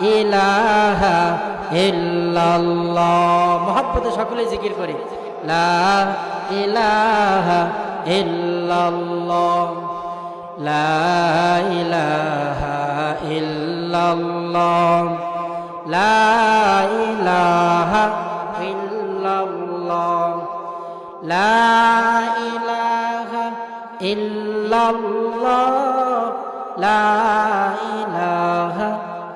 ইলাহা ইল্লাল্লাহ। মহব্বতে সকলে জিকির করি। লা ইলাহা ইল্লাল্লাহ। লা ইলাহা ইল্লাল্লাহ। লা ইলাহা ইল্লাল্লাহ। লা ইলাহা ইল্লাল্লাহ। লা ইলাহা